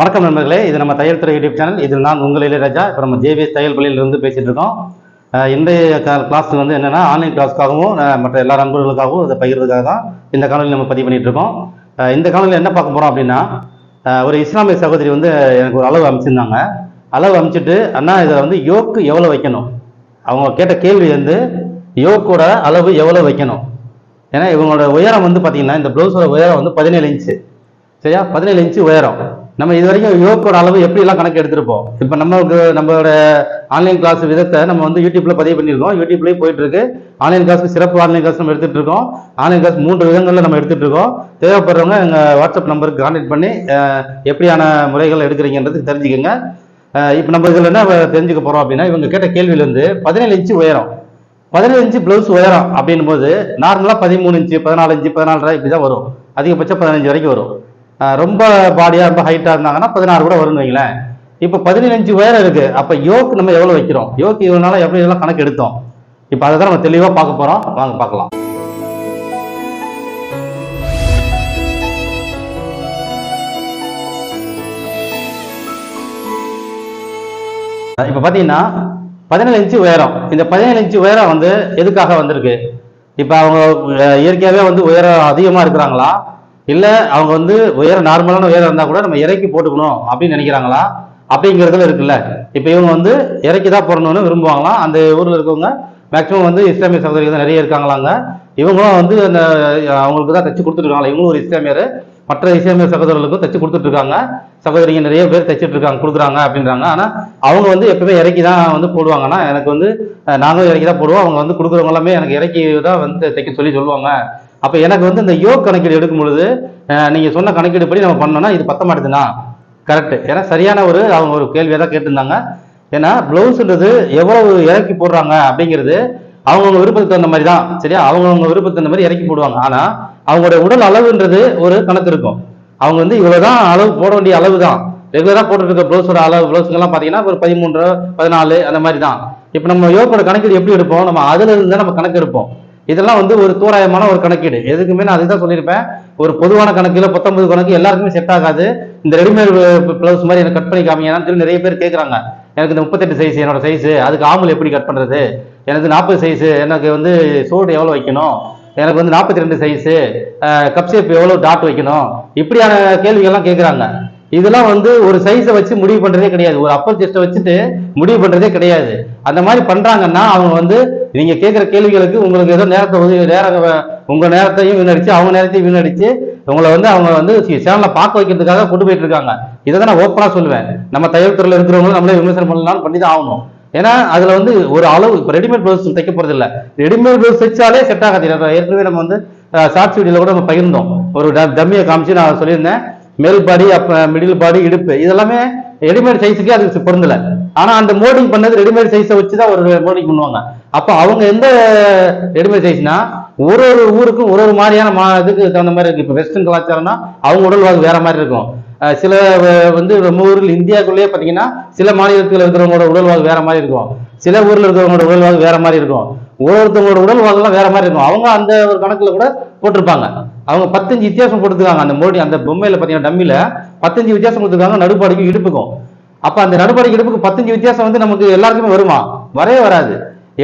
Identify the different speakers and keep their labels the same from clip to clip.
Speaker 1: வணக்கம் நண்பர்களே இது நம்ம தையல் துறை யூடியூப் சேனல். இதில் நான் உங்கள் இளையராஜா. இப்போ நம்ம ஜேவிஎஸ் தையல் பள்ளியிலிருந்து பேசிகிட்டு இருக்கோம். இன்றைய கிளாஸ் வந்து என்னென்னா ஆன்லைன் கிளாஸ்க்காகவும் மற்ற எல்லா நண்பர்களுக்காகவும் இதை பகிர்றதுக்காக தான் இந்த காணொலி நம்ம பதிவு பண்ணிகிட்டு இருக்கோம். இந்த காணொலியில் என்ன பார்க்க போகிறோம் அப்படின்னா ஒரு இஸ்லாமிய சகோதரி வந்து எனக்கு ஒரு அளவு அமைச்சிருந்தாங்க. அளவு அமைச்சிட்டு அண்ணா இதில் வந்து யோக்கு எவ்வளோ வைக்கணும்? அவங்க கேட்ட கேள்வி வந்து யோக்கோட அளவு எவ்வளோ வைக்கணும்? ஏன்னா இவங்களோட உயரம் வந்து பார்த்தீங்கன்னா இந்த ப்ளவுஸோட உயரம் வந்து பதினேழு இன்ச்சு சரியா? பதினேழு இன்ச்சு உயரம். நம்ம இது வரைக்கும் யோக்கோட அளவு எப்படிலாம் கணக்கு எடுத்திருப்போம்? இப்போ நம்மளுக்கு நம்மளோட ஆன்லைன் கிளாஸ் விதத்தை நம்ம வந்து யூடியூப்ல பதிவு பண்ணியிருக்கோம். யூடியூப்லேயே போயிட்டு இருக்கு ஆன்லைன் கிளாஸ் சிறப்பு ஆன்லைன் கிளாஸ் நம்ம எடுத்துட்டு இருக்கோம். ஆன்லைன் கிளாஸ் மூன்று விதங்களில் நம்ம எடுத்துட்டு இருக்கோம். தேவைப்படுறவங்க எங்கள் வாட்ஸ்அப் நம்பருக்கு கான்டாக்ட் பண்ணி எப்படியான முறைகள் எடுக்கிறீங்கன்றது தெரிஞ்சுக்கோங்க. இப்போ நம்ம இதில் என்ன தெரிஞ்சுக்க போகிறோம் அப்படின்னா இவங்க கேட்ட கேள்வியில வந்து பதினேழு இன்ச்சு உயரம். பதினேழு இன்ச்சு ப்ளவுஸ் உயரம் அப்படின்னும் போது நார்மலாக பதிமூணு இன்ச்சு பதினாலு இன்ச்சு பதினாலரை இப்படி தான் வரும். அதிகபட்சம் பதினஞ்சு வரைக்கும் வரும். ரொம்ப பாடியாக ரொம்ப ஹைட்டாக இருந்தாங்கன்னா பதினாறு கூட வரும்னு வைங்களேன். இப்போ பதினேழு இன்ச்சு உயரம் இருக்கு. அப்போ யோக்கு நம்ம எவ்வளோ வைக்கிறோம்? யோக்கு இவனால எப்படி எல்லாம் கணக்கு எடுத்தோம்? இப்போ அதை தான் நம்ம தெளிவாக பார்க்க போகிறோம் வாங்க பார்க்கலாம். இப்போ பார்த்தீங்கன்னா பதினேழு இன்ச்சு உயரம் இந்த பதினேழு இன்ச்சு உயரம் வந்து எதுக்காக வந்திருக்கு? இப்போ அவங்க இயற்கையாவே இயற்கையாகவே வந்து உயரம் அதிகமாக இருக்கிறாங்களா? இல்லை அவங்க வந்து உயரம் நார்மலான உயரம் இருந்தால் கூட நம்ம இறக்கி போட்டுக்கணும் அப்படின்னு நினைக்கிறாங்களா? அப்படிங்கிறதுல இருக்குல்ல. இப்போ இவங்க வந்து இறக்கி தான் போடணும்னு விரும்புவாங்களாம். அந்த ஊரில் இருக்கவங்க மேக்ஸிமம் வந்து இஸ்லாமிய சகோதரிகள் தான் நிறைய இருக்காங்களாங்க. இவங்களும் வந்து அந்த அவங்களுக்கு தான் தச்சு கொடுத்துருக்காங்களா இவங்களும் ஒரு இஸ்லாமியர். மற்ற இஸ்லாமிய சகோதரர்களுக்கும் தச்சு கொடுத்துட்ருக்காங்க சகோதரிங்க நிறைய பேர் தைச்சிட்டு இருக்காங்க கொடுக்குறாங்க அப்படின்றாங்க. ஆனால் அவங்க வந்து எப்பவுமே இறக்கி தான் வந்து போடுவாங்கன்னா எனக்கு வந்து நாங்களும் இறக்கி தான் போடுவோம். அவங்க வந்து கொடுக்குறவங்க எல்லாமே எனக்கு இறக்கி தான் வந்து தைக்க சொல்லி சொல்லுவாங்க. அப்போ எனக்கு வந்து இந்த யோக் கணக்கீடு எடுக்கும் பொழுது நீங்கள் சொன்ன கணக்கீடு படி நம்ம பண்ணோம்னா இது பத்த மாட்டேதுன்னா கரெக்டு ஏன்னா சரியான ஒரு அவங்க ஒரு கேள்வியை தான் கேட்டிருந்தாங்க. ஏன்னா ப்ளவுஸுன்றது எவ்வளவு இறக்கி போடுறாங்க அப்படிங்கிறது அவங்கவுங்க விருப்பத்துக்கு தகுந்த மாதிரி தான். சரியா? அவங்கவுங்க விருப்பத்துக்கு தகுந்த மாதிரி இறக்கி போடுவாங்க. ஆனால் அவங்களோட உடல் அளவுன்றது ஒரு கணக்கு இருக்கும். அவங்க வந்து இவ்வளவுதான் அளவு போட வேண்டிய அளவு தான். ரெகுலராக போட்டுட்டு இருக்க ப்ளவுஸோட அளவு ப்ளவுஸுங்கெல்லாம் பார்த்தீங்கன்னா ஒரு பதிமூன்று பதினாலு அந்த மாதிரி தான். இப்போ நம்ம யோகோட கணக்கு எப்படி எடுப்போம்? நம்ம அதுல இருந்து தான் நம்ம கணக்கு எடுப்போம். இதெல்லாம் வந்து ஒரு தோராயமான ஒரு கணக்கீடு. எதுக்குமே நான் அதுதான் சொல்லியிருப்பேன். ஒரு பொதுவான கணக்கில் பத்தொன்பது கணக்கு எல்லாருக்குமே செட் ஆகாது. இந்த ரெடிமேட் பிளவுஸ் மாதிரி எனக்கு கட் பண்ணி காமிங்கன்னு சொல்லி நிறைய பேர் கேட்குறாங்க எனக்கு இந்த முப்பத்தெட்டு சைஸ் என்னோட சைஸ் அதுக்கு ஆம்பல் எப்படி கட் பண்ணுறது எனக்கு நாற்பது சைஸ் எனக்கு வந்து சோடு எவ்வளோ வைக்கணும்? எனக்கு வந்து நாற்பத்தி ரெண்டு சைஸு கப் ஷேப் எவ்வளோ டாட் வைக்கணும்? இப்படியான கேள்விகள்லாம் கேட்குறாங்க இதெல்லாம் வந்து ஒரு சைஸை வச்சு முடிவு பண்றதே கிடையாது. ஒரு அப்பர் செஸ்ட்டை வச்சுட்டு முடிவு பண்றதே கிடையாது. அந்த மாதிரி பண்றாங்கன்னா அவங்க வந்து நீங்க கேட்குற கேள்விகளுக்கு உங்களுக்கு ஏதோ நேரத்தை ஒதுக்கி நேரம் உங்கள் உங்க நேரத்தையும் வீணடிச்சு அவங்க நேரத்தையும் வீணடிச்சு உங்களை வந்து அவங்க வந்து சேனலை பார்க்க வைக்கிறதுக்காக கொண்டு போயிட்டு இருக்காங்க. இதை தான் நான் ஓப்பனாக சொல்லுவேன். நம்ம தையல் இருக்கிறவங்களும் நம்மளே விமர்சனம் பண்ணலாம் பண்ணி தான் ஆகணும். ஏன்னா அதுல வந்து ஒரு அளவு இப்போ ரெடிமேட் ப்ளவுஸ் தைக்க போறது இல்லை ரெடிமேட் ப்ளவுஸ் தைச்சாலே செட் ஆகாது. ஏற்கனவே நம்ம வந்து ஷார்ட்ஸ் வீடியோல கூட நம்ம பகிர்ந்தோம். ஒரு டம்மியை காமிச்சு நான் சொல்லியிருந்தேன். மேல் பாடி அப்ப மிடில் பாடி இடுப்பு. இதெல்லாமே ரெடிமேட் சைஸுக்கே அதுக்கு பொருந்தல. ஆனா அந்த மோடிங் பண்ணது ரெடிமேட் சைஸை வச்சு தான் ஒரு மோடிங் பண்ணுவாங்க. அப்ப அவங்க எந்த ரெடிமேட் சைஸ்னா ஒரு ஒரு ஊருக்கும் ஒரு ஒரு மாதிரியான மா இதுக்கு தகுந்த மாதிரி இருக்கு. இப்போ வெஸ்டர்ன் கலாச்சாரம்னா அவங்க உடல்வாகு வேற மாதிரி இருக்கும். சில வந்து நம்ம ஊரில் இந்தியாக்குள்ளேயே பார்த்தீங்கன்னா சில மாநிலத்தில் இருக்கிறவங்களோட உடல்வாகு வேற மாதிரி இருக்கும். சில ஊர்ல இருக்கிறவங்களோட உடல்வாகு வேற மாதிரி இருக்கும். ஒரு ஒருத்தவங்களோட உடல்வாகுலாம் வேற மாதிரி இருக்கும். அவங்க அந்த ஒரு கணக்குல கூட போட்டிருப்பாங்க. அவங்க பத்தஞ்சு வித்தியாசம் கொடுத்துருக்காங்க அந்த மோடி அந்த பொம்மையில பார்த்தீங்கன்னா டம்மில பத்தஞ்சு வித்தியாசம் கொடுத்துருக்காங்க நடுப்பாடிக்கும் இடுப்புக்கும். அப்ப அந்த நடுப்பாடிக்கு இடுப்புக்கு பத்தஞ்சு வித்தியாசம் வந்து நமக்கு எல்லாருக்குமே வருமா? வரவே வராது.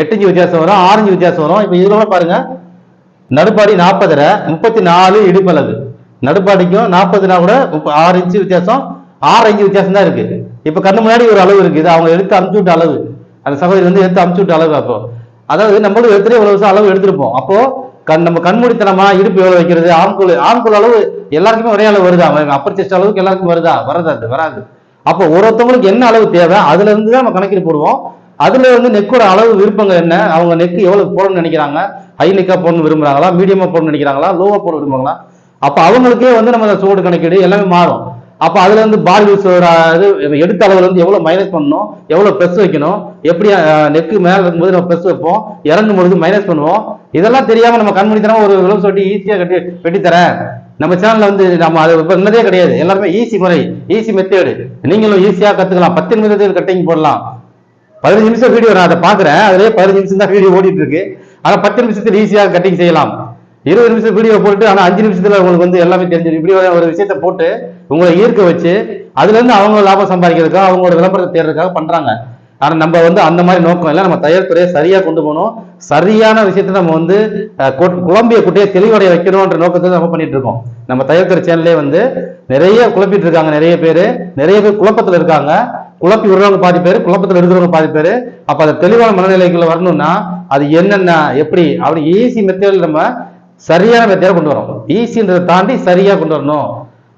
Speaker 1: எட்டஞ்சு வித்தியாசம் வரும் ஆறஞ்சு வித்தியாசம் வரும். இப்போ இதுல பாருங்க. நடுப்பாடி நாற்பதரை முப்பத்தி நாலு இடுப்பளவு நடுப்பாடிக்கும் நாற்பதுனா கூட ஆறு இன்ச்சு வித்தியாசம் ஆறு அஞ்சு வித்தியாசம் தான் இருக்கு. இப்ப கண்ணு முன்னாடி ஒரு அளவு இருக்குது அவங்க எடுத்து அமுச்சு விட்ட அளவு. அந்த சகோதரி வந்து எடுத்து அமுச்சு விட்ட அளவு அப்போ. அதாவது நம்மளும் எடுத்துட்டு இவ்வளவு வருஷம் அளவு எடுத்திருப்போம். அப்போ கண் நம்ம கண்மூடித்தனமா இடுப்பு எவ்வளவு வைக்கிறது? ஆண்குள் ஆண்குள் அளவு எல்லாருக்குமே ஒரே அளவு வருதா? அப்பர் செஸ்ட் அளவுக்கு எல்லாருக்கும் வருதா? வராது வராது. அப்போ ஒரு ஒருத்தவங்களுக்கு என்ன அளவு தேவை? அதுல இருந்து தான் நம்ம கணக்கீடு போடுவோம். அதுல வந்து நெக்கோட அளவு விருப்பங்கள் என்ன? அவங்க நெக்கு எவ்வளவு போடணும்னு நினைக்கிறாங்க? ஹை நெக்கா போடணும் விரும்புறாங்களா? மீடியமா போடணும்னு நினைக்கிறாங்களா? லோவா போட விரும்புறாங்களா? அப்ப அவங்களுக்கே வந்து நம்ம சோடு கணக்கீடு எல்லாமே மாறும். அப்ப அதுல இருந்து பாடி இது எடுத்த அளவுல இருந்து எவ்வளவு மைனஸ் பண்ணணும் எவ்வளவு ப்ளஸ் வைக்கணும் எப்படி நெக்கு மேல இருக்கும்போது நம்ம ப்ளஸ் வைப்போம் இறங்கும் பொழுது மைனஸ் பண்ணுவோம். இதெல்லாம் தெரியாம நம்ம கண்மணித்தனமா ஒரு விளவு சொல்லி ஈஸியா கட்டி வெட்டி தரேன் நம்ம சேனல்ல வந்து நம்ம அது பண்ணதே கிடையாது. எல்லாருமே ஈஸி முறை ஈஸி மெத்தேடு நீங்களும் ஈஸியா கத்துக்கலாம். பத்து நிமிடத்தில் கட்டிங் போடலாம். பதினஞ்சு நிமிஷம் வீடியோ நான் அதை பாக்குறேன் அதுலயே பதினஞ்சு நிமிஷம் தான் வீடியோ ஓடிட்டு இருக்கு. ஆனா பத்து நிமிஷத்தில் ஈஸியா கட்டிங் செய்யலாம். இருபது நிமிஷம் வீடியோ போட்டு ஆனால் அஞ்சு நிமிஷத்தில் உங்களுக்கு வந்து எல்லாமே தெரிஞ்சிடும். இப்படி ஒரு விஷயத்த போட்டு உங்களை ஈர்க்க வச்சு அதுலேருந்து அவங்க லாபம் சம்பாதிக்கிறதுக்காக அவங்களோட விளம்பரத்தை தேடுறதுக்காக பண்ணுறாங்க ஆனால் நம்ம வந்து அந்த மாதிரி நோக்கம் இல்லை. நம்ம தயார் துறையை சரியாக கொண்டு போகணும். சரியான விஷயத்தை நம்ம வந்து குழம்பிய குட்டையை தெளிவடைய வைக்கணும்ன்ற நோக்கத்தை நம்ம பண்ணிட்டு இருக்கோம். நம்ம தயார் துறை சேனல்லே வந்து நிறைய குழப்பிட்டு இருக்காங்க நிறைய பேர். நிறைய பேர் குழப்பத்தில் இருக்காங்க. குழப்பி விடுறவங்க பாதி பேர் குழப்பத்தில் இருக்கிறவங்க பாதி பேர். அப்போ அதை தெளிவான மனநிலைக்குள்ள வரணும்னா அது என்னென்ன எப்படி அப்படி ஈஸி மெத்தேடில் நம்ம சரியான மெத்தேட கொண்டு வரோம். ஈஸின்றதை தாண்டி சரியாக கொண்டு வரணும்.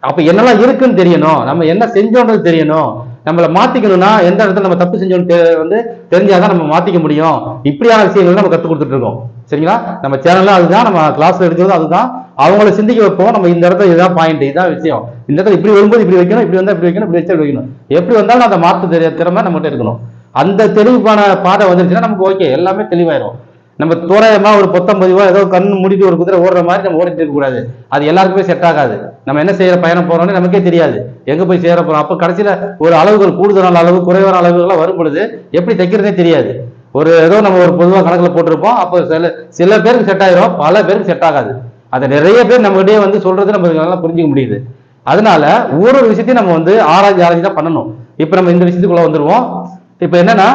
Speaker 1: அப்ப என்னெல்லாம் இருக்குன்னு தெரியணும். நம்ம என்ன செஞ்சோன்றது தெரியணும். நம்மளை மாத்திக்கணும்னா எந்த இடத்துல நம்ம தப்பு செஞ்சோன்னு வந்து தெரிஞ்சாதான் நம்ம மாத்திக்க முடியும். இப்படியான விஷயங்கள் நம்ம கத்துக் கொடுத்துட்டு இருக்கோம். சரிங்களா? நம்ம சேனல்ல அதுதான் நம்ம கிளாஸ்ல எடுக்கிறது அதுதான். அவங்கள சிந்திக்க வைப்போம். நம்ம இந்த இடத்துல இதுதான் பாயிண்ட் இதுதான் விஷயம். இந்த இடத்துல இப்படி வரும்போது இப்படி வைக்கணும் இப்படி வந்தா இப்படி வைக்கணும் இப்படி வச்சா இப்படி வைக்கணும். எப்படி வந்தாலும் அந்த மாற்று தெரிய திறமை நம்மகிட்ட இருக்கணும் அந்த தெளிவுக்கான பாதை வந்துருச்சுன்னா நமக்கு ஓகே எல்லாமே தெளிவாயிரும். நம்ம தோராயமா ஒரு பத்தொன்பது ஏதோ கண் மூடிட்டு ஒரு குதிரை ஓடுற மாதிரி நம்ம ஓடிட்டு இருக்கக்கூடாது அது எல்லாருக்குமே செட் ஆகாது. நம்ம என்ன செய்யற பயணம் போறோம்னு நமக்கே தெரியாது. எங்க போய் சேர போறோம்? அப்ப கடைசியில ஒரு அளவுகள் கூடுதலான அளவு குறைவான அளவுகள்லாம் வரும் பொழுது எப்படி தைக்கிறதே தெரியாது. ஒரு ஏதோ நம்ம ஒரு பொதுவாக கணக்கில் போட்டிருப்போம். அப்போ சில சில பேருக்கு செட் ஆயிரும். பல பேருக்கு செட் ஆகாது. அதை நிறைய பேர் நம்மகிட்டயே வந்து சொல்றது நம்ம நல்லா புரிஞ்சுக்க முடியுது. அதனால ஒரு ஒரு விஷயத்தையும் நம்ம வந்து ஆராய்ச்சி ஆராய்ச்சி தான் பண்ணணும். இப்போ நம்ம இந்த விஷயத்துக்குள்ள வந்துருவோம். இப்போ என்னன்னா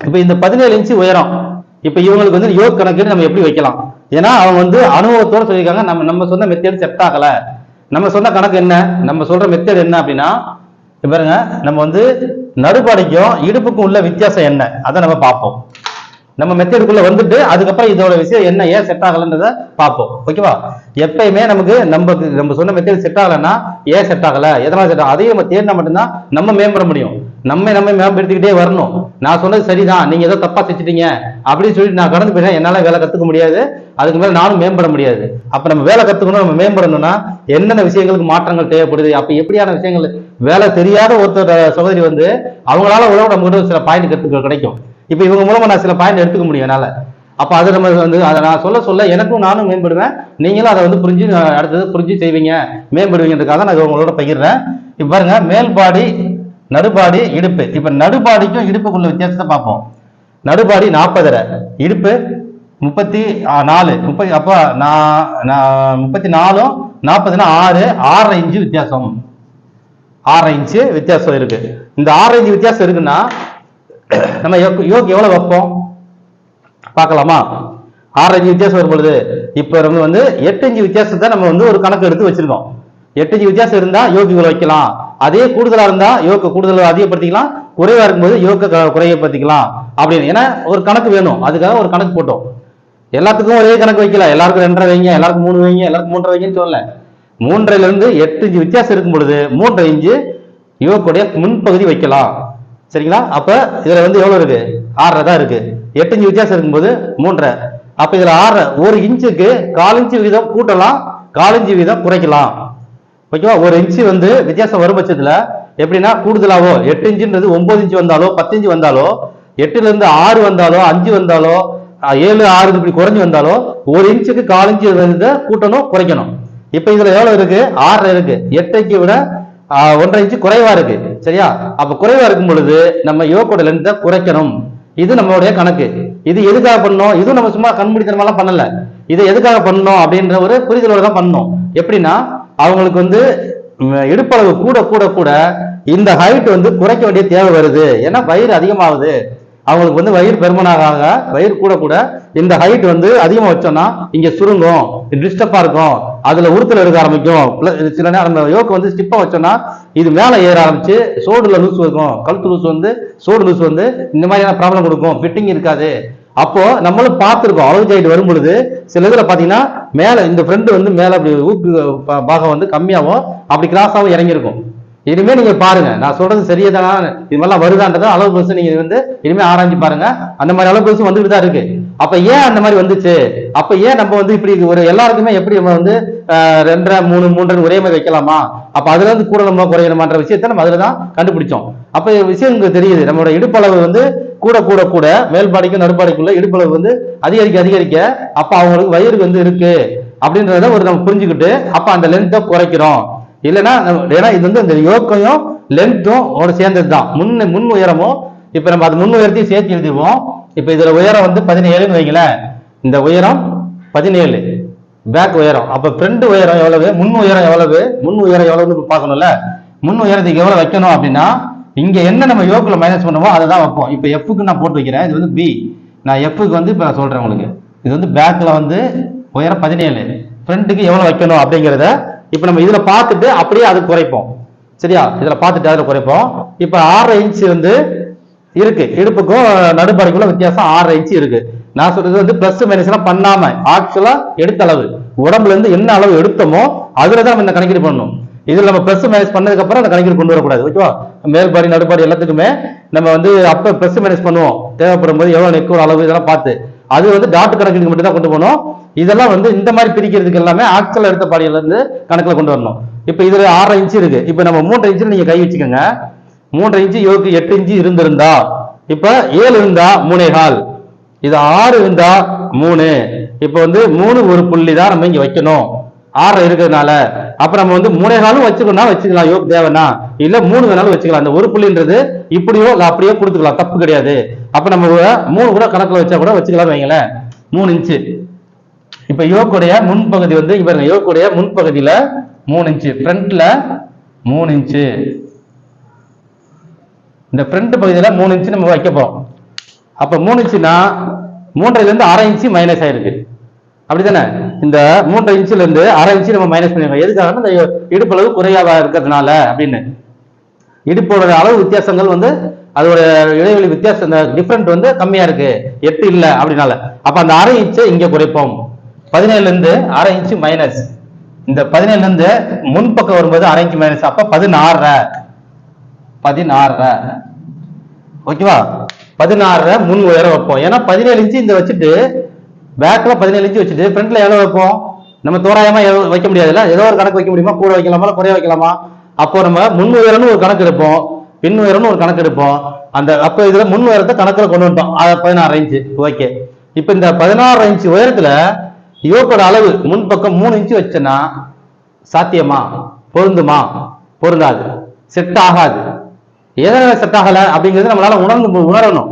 Speaker 1: இப்போ இந்த பதினேழு இன்ச்சு உயரம். இப்போ இவங்களுக்கு வந்து யோக கணக்குன்னு நம்ம எப்படி வைக்கலாம்? ஏன்னா அவங்க வந்து அனுபவத்தோட சொல்லியிருக்காங்க நம்ம நம்ம சொன்ன மெத்தேடு செட் ஆகலை. நம்ம சொன்ன கணக்கு என்ன? நம்ம சொல்ற மெத்தேடு என்ன அப்படின்னா பாருங்க நம்ம வந்து நடுப்பாடைக்கும் இடுப்புக்கும் உள்ள வித்தியாசம் என்ன? அதை நம்ம பார்ப்போம். நம்ம மெத்தேடுக்குள்ளே வந்துட்டு அதுக்கப்புறம் இதோட விஷயம் என்ன ஏன் செட் ஆகலன்றத பார்ப்போம். ஓகேவா? எப்பயுமே நமக்கு நம்ம நம்ம சொன்ன மெத்தேடு செட் ஆகலைன்னா ஏன் செட் ஆகல? எதனால செட் ஆகும் அதையும் நம்ம தேடினா மட்டும்தான் நம்ம மேம்பட முடியும். நம்ம நம்ம மேம்படுத்திக்கிட்டே வரணும். நான் சொன்னது சரிதான். நீங்க ஏதோ தப்பா செஞ்சுட்டீங்க. அப்படின்னு சொல்லிட்டு நான் கடந்து போயிட்டேன். என்னால வேலை கத்துக்க முடியாது. அதுக்கு மேல நானும் மேம்பட முடியாது. அப்ப நம்ம வேலை கத்துக்கணும் நம்ம மேம்படணும்னா என்னென்ன விஷயங்களுக்கு மாற்றங்கள் தேவைப்படுது? அப்ப எப்படியான விஷயங்கள்? வேலை தெரியாத ஒருத்தர் சகோதரி வந்து அவங்களால உழவு நம்ம சில பாயிண்ட் கத்துக்க கிடைக்கும். இப்ப இவங்க மூலமா நான் சில பாயிண்ட் எடுத்துக்க முடியும் என்னால. அப்ப அது நம்ம வந்து அதை நான் சொல்ல சொல்ல எனக்கும் நானும் மேம்படுவேன். நீங்களும் அதை வந்து புரிஞ்சு அடுத்தது புரிஞ்சு செய்வீங்க. மேம்படுவீங்கிறதுக்காக நான் உங்களோட பகிர்றேன். இப்ப பாருங்க மேல்பாடி நடுபாடி இடுப்பு. இப்ப நடுபாடிக்கும் இடுப்புக்குள்ள வித்தியாசத்தை பார்ப்போம். நடுபாடி நாற்பதரை இடுப்பு முப்பத்தி ஆ, நாலு. முப்பத்தி அப்ப நான் நான் முப்பத்தி நாலும் நாற்பதுனா ஆறு ஆறரை இன்ச்சு வித்தியாசம். ஆறரை இன்ச்சு வித்தியாசம் இருக்கு. இந்த ஆறரை இன்ச்சு வித்தியாசம் இருக்குன்னா நம்ம யோக் யோக் எவ்வளவு வைப்போம்? பார்க்கலாமா? ஆறரை இன்ச்சு வித்தியாசம் வரும் பொழுது இப்ப நம்ம வந்து எட்டு இன்ச்சு வித்தியாசத்தை நம்ம வந்து ஒரு கணக்கு எடுத்து வச்சிருக்கோம். எட்டு இன்ச்சு வித்தியாசம் இருந்தா யோக் வைக்கலாம். அதே கூடுதலா இருந்தா யோக கூடுதல் அதிகப்படுத்திக்கலாம். குறைவா இருக்கும்போது யோக க- குறையப்படுத்திக்கலாம் அப்படின்னு. ஏன்னா ஒரு கணக்கு வேணும். அதுக்காக ஒரு கணக்கு போட்டோம். எல்லாத்துக்கும் ஒரே கணக்கு வைக்கல. எல்லாருக்கும் ரெண்டரை வைங்க எல்லாருக்கும் மூணு வைங்க எல்லாருக்கும் மூன்றரை வைங்கன்னு சொல்லல. மூன்றரைல இருந்து எட்டு இஞ்சு வித்தியாசம் இருக்கும் பொழுது மூன்றரை இன்ச்சு யோகோடைய முன்பகுதி வைக்கலாம். சரிங்களா? அப்ப இதுல வந்து எவ்வளவு இருக்கு? ஆறரை தான் இருக்கு. எட்டு இஞ்சு வித்தியாசம் இருக்கும்போது மூன்றரை. அப்ப இதுல ஆறரை. ஒரு இன்ச்சுக்கு கால் இன்ச்சு வீதம் கூட்டலாம். கால் இன்ச்சு வீதம் குறைக்கலாம். ஓகேவா ஒரு இன்ச்சு வந்து வித்தியாசம் வரும் பட்சத்தில் எப்படின்னா கூடுதலாவோ எட்டு இன்ச்சுன்றது ஒன்பது இன்ச்சு வந்தாலோ பத்து இன்ச்சு வந்தாலோ எட்டுலேருந்து ஆறு வந்தாலோ அஞ்சு வந்தாலோ ஏழு ஆறு இப்படி குறைஞ்சி வந்தாலோ ஒரு இன்ச்சுக்கு கால் இன்ச்சு வந்து கூட்டணும் குறைக்கணும். இப்போ இதில் எவ்வளோ இருக்கு? ஆறரை இருக்கு. எட்டைக்கு விட ஒன்றரை இன்ச்சு குறைவா இருக்கு. சரியா? அப்போ குறைவா இருக்கும் பொழுது நம்ம யோகோட லென்த்தை குறைக்கணும். இது நம்மளுடைய கணக்கு. இது எதுக்காக பண்ணோம்? இதுவும் நம்ம சும்மா கண்மூடித்தனமாலாம் பண்ணல. இதை எதுக்காக பண்ணோம்? அப்படின்ற ஒரு புரிதலோட தான் பண்ணோம். எப்படின்னா அவங்களுக்கு வந்து இடுப்பளவு கூட கூட கூட இந்த ஹைட் வந்து குறைக்க வேண்டிய தேவை வருது. ஏன்னா வயிறு அதிகமாகுது. அவங்களுக்கு வந்து வயிறு பெருமனாக ஆக வயிறு கூட கூட இந்த ஹைட் வந்து அதிகமாக வச்சோம்னா இங்கே சுருங்கும் டிஸ்டப்பாக இருக்கும். அதில் உறுத்தல் எடுக்க ஆரம்பிக்கும். சில நேரம் நம்ம யோக்கு வந்து ஸ்டிப்பாக வச்சோம்னா இது மேலே ஏற ஆரம்பிச்சு சோடில் லூஸ் இருக்கும். கழுத்து லூஸ் வந்து சோடு லூஸ் வந்து இந்த மாதிரியான ப்ராப்ளம் கொடுக்கும். ஃபிட்டிங் இருக்காது. அப்போ நம்மளும் பார்த்துருக்கோம் அளவு ஜாயிட் வரும் பொழுது சில இதில் பார்த்தீங்கன்னா மேலே இந்த ஃப்ரெண்டு வந்து மேலே அப்படி ஊக்கு பாகம் வந்து கம்மியாகவும் அப்படி கிராஸாகவும் இறங்கியிருக்கும். இனிமே நீங்க பாருங்க நான் சொல்றது சரியாதானா இது மாதிரிலாம் வருதான்றத அளவு பெருசு நீங்க வந்து இனிமே ஆராய்ஞ்சு பாருங்க. அந்த மாதிரி அளவு பெருசு வந்துட்டு தான் இருக்கு. அப்ப ஏன் அந்த மாதிரி வந்துச்சு? அப்ப ஏன் நம்ம வந்து இப்படி ஒரு எல்லாருக்குமே எப்படி நம்ம வந்து ரெண்டரை மூணு மூன்றரை ஒரே மாதிரி வைக்கலாமா? அப்ப அதுல இருந்து கூடணுமா குறையணுமான்ற விஷயத்த நம்ம அதுல தான் கண்டுபிடிச்சோம். அப்ப விஷயம் உங்களுக்கு தெரியுது. நம்மளோட இடுப்பளவு வந்து கூட கூட கூட மேல்பாடிக்கும் நடுப்பாடிக்குள்ள இடுப்பளவு வந்து அதிகரிக்க அதிகரிக்க அப்ப அவங்களுக்கு வயிறு வந்து இருக்கு அப்படின்றத ஒரு நம்ம புரிஞ்சுக்கிட்டு அப்ப அந்த லென்த்தை குறைக்கிறோம். இல்லைன்னா நம்ம- ஏன்னா இது வந்து அந்த யோக்கையும் லென்த்தும் ஒரு சேர்ந்தது தான் முன் முன் உயரமும் இப்ப நம்ம அது முன் உயரத்தையும் சேர்த்து எழுதிடுவோம். இப்ப இதுல உயரம் வந்து பதினேழுன்னு வைங்களேன். இந்த உயரம் பதினேழு. பேக் உயரம். அப்ப ஃப்ரண்ட் உயரம் எவ்வளவு? முன் உயரம் எவ்வளவு? முன் உயரம் எவ்வளவுன்னு பார்க்கணும்ல. முன் உயரத்துக்கு எவ்வளவு வைக்கணும் அப்படின்னா இங்க என்ன நம்ம யோக்குல மைனஸ் பண்ணுவோம் அதை தான் வைப்போம். இப்போ எஃப்க்கு நான் போட்டு வைக்கிறேன் இது வந்து பி நான் எஃப்க்கு வந்து இப்போ நான் சொல்றேன் உங்களுக்கு. இது வந்து பேக்ல வந்து உயரம் பதினேழு. ஃப்ரண்ட்டுக்கு எவ்வளவு வைக்கணும் அப்படிங்கிறத இப்போ நம்ம இதுல பார்த்துட்டு அப்படியே அது குறைப்போம். சரியா? இதுல பார்த்துட்டு அதுல குறைப்போம். இப்போ ஆறரை இன்ச் வந்து இருக்கு. இடுப்புக்கும் நடுப்படைக்குள்ள வித்தியாசம் ஆறு இன்ச்சு இருக்கு. நான் சொல்றது வந்து பிளஸ் மைனஸ் எல்லாம் பண்ணாம ஆக்சுவலா எடுத்த அளவு. உடம்புல இருந்து என்ன அளவு எடுத்தோமோ அதுல தான் நம்ம இந்த கணக்கீடு பண்ணணும். இதுல நம்ம பிளஸ் மைனஸ் பண்ணதுக்கு அப்புறம் அந்த கணக்கீடு கொண்டு வரக்கூடாது. ஓகேவா மேல்பாடி நடுப்பாடி எல்லாத்துக்குமே நம்ம வந்து அப்ப பிளஸ் மைனஸ் பண்ணுவோம். தேவைப்படும் போது எவ்வளவு நெக்கு அளவு இதெல்லாம் பார்த்து. அது வந்து டாட் கணக்கீடு மட்டும் தான் கொண்டு போகணும். இதெல்லாம் வந்து இந்த மாதிரி பிரிக்கிறதுக்கு எல்லாமே ஆக்சுவல் எடுத்த பாடியில இருந்து கணக்குல கொண்டு வரணும். இப்ப இதுல ஆறரை இன்ச்சு இருக்கு. இப்ப நம்ம மூன்றரை இன்ச்சு நீங்க கை வச்சுக்கோங்க. மூன்று இன்ச்சு யோக்கு எட்டு இன்ச்சு இருந்திருந்தா இப்ப ஏழு இருந்தா மூணே கால். இது ஆறு இருந்தா மூணு. இப்ப வந்து மூணு ஒரு புள்ளி தான் நம்ம இங்க வைக்கணும். ஆறு இருக்கிறதுனால அப்ப நம்ம வந்து மூணே காலும் வச்சுக்கணும்னா வச்சுக்கலாம் யோக் தேவைன்னா இல்ல மூணு வேணாலும் வச்சுக்கலாம். அந்த ஒரு புள்ளின்றது இப்படியோ இல்ல அப்படியோ கொடுத்துக்கலாம் தப்பு கிடையாது. அப்ப நம்ம மூணு கூட கணக்குல வச்சா கூட வச்சுக்கலாம் வைங்களேன். மூணு இன்ச்சு. இப்ப யோக்குடைய முன்பகுதி வந்து இவருங்க யோக்குடைய முன்பகுதியில மூணு இன்ச்சு. ஃப்ரண்ட்ல மூணு இன்ச்சு. இந்த ஃப்ரண்ட் பகுதியில் மூணு இன்ச்சு நம்ம வைக்க போகிறோம் அப்போ மூணு இன்ச்சுனா மூன்றைலேருந்து அரை இன்ச்சு மைனஸ் ஆயிருக்கு. அப்படிதானே? இந்த மூன்றரை இன்ச்சுலேருந்து அரை இன்ச்சு நம்ம மைனஸ் பண்ணிருக்கோம் எதுக்காக இந்த இடுப்பளவு குறையாக இருக்கிறதுனால அப்படின்னு. இடுப்போட அளவு வித்தியாசங்கள் வந்து அதோட இடைவெளி வித்தியாசம் இந்த டிஃப்ரெண்ட் வந்து கம்மியாக இருக்கு. எட்டு இல்லை அப்படினால அப்போ அந்த அரை இன்ச்சை இங்கே குறைப்போம். பதினேழுலேருந்து அரை இன்ச்சு மைனஸ் இந்த பதினேழுலேருந்து முன்பக்கம் வரும்போது அரை இன்ச்சு மைனஸ் அப்போ பதினாறரை. பதினாறரை. ஓகேவா? பதினாறரை முன் உயரம் வைப்போம். ஏன்னா பதினேழு இன்ச்சு இந்த வச்சுட்டு பேக்ல பதினேழு இன்ச்சு வச்சுட்டு ஃப்ரண்ட்ல எவ்வளோ வைப்போம்? நம்ம தோராயமா வைக்க முடியாதுல்ல ஏதோ ஒரு கணக்கு வைக்க முடியுமா? கூட வைக்கலாமா குறைய வைக்கலாமா? அப்போ நம்ம முன் உயரம்னு ஒரு கணக்கு எடுப்போம். பின் உயரம்னு ஒரு கணக்கு எடுப்போம். அந்த அப்போ இதுல முன் உயரத்தை கணக்கில் கொண்டு வந்துட்டோம். பதினாறு இன்ச்சு. ஓகே. இப்போ இந்த பதினாறு இன்ச்சு உயரத்துல யோக்கோட அளவு முன் பக்கம் மூணு இன்ச்சு வச்சேன்னா சாத்தியமா? பொருந்துமா? பொருந்தாது. செட் ஆகாது. எதனால செட் ஆகல? அப்படிங்கிறது நம்மளால உணர்ந்து உணரணும்.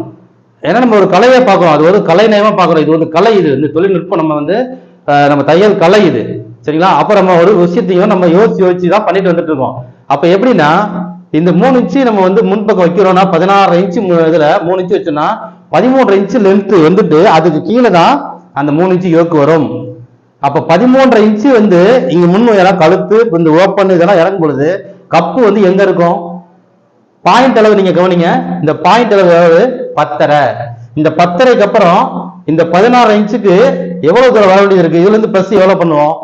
Speaker 1: ஏன்னா நம்ம ஒரு கலையை பார்க்கறோம். அது ஒரு கலை நயமா பார்க்கறோம். இது வந்து கலை இது. இந்த தொழில்நுட்பம் நம்ம வந்து நம்ம தையல் கலை இது. சரிங்களா? அப்புறம் நம்ம ஒரு விஷயத்தையும் நம்ம யோசிச்சு யோசிச்சு தான் பண்ணிட்டு வந்துட்டு இருக்கோம். அப்ப எப்படின்னா இந்த மூணு இன்ச்சு நம்ம வந்து முன்பக்கம் வைக்கிறோம்னா பதினாறு இன்ச்சு மு- இதுல மூணு இன்ச்சு வச்சோம்னா பதிமூன்று இன்ச்சு லென்த் வந்துட்டு அதுக்கு கீழே தான் அந்த மூணு இன்ச்சு யோக்கு வரும். அப்ப பதிமூன்றரை இன்ச்சு வந்து இங்க முன் எல்லாம் கழுத்து இந்த ஓப்பன் இதெல்லாம் இறங்கும் பொழுது கப்பு வந்து எங்க இருக்கும்? பாயிண்ட் அளவு நீங்க கவனிங்க. இந்த பாயிண்ட் அளவு அளவு பத்தரை. இந்த பத்தரைக்கு அப்புறம் இந்த பதினாறு இன்ச்சுக்கு எவ்வளவு தூரம் வர வேண்டியது இருக்கு? இதுல இருந்து பிளஸ் எவ்வளவு பண்ணுவோம்?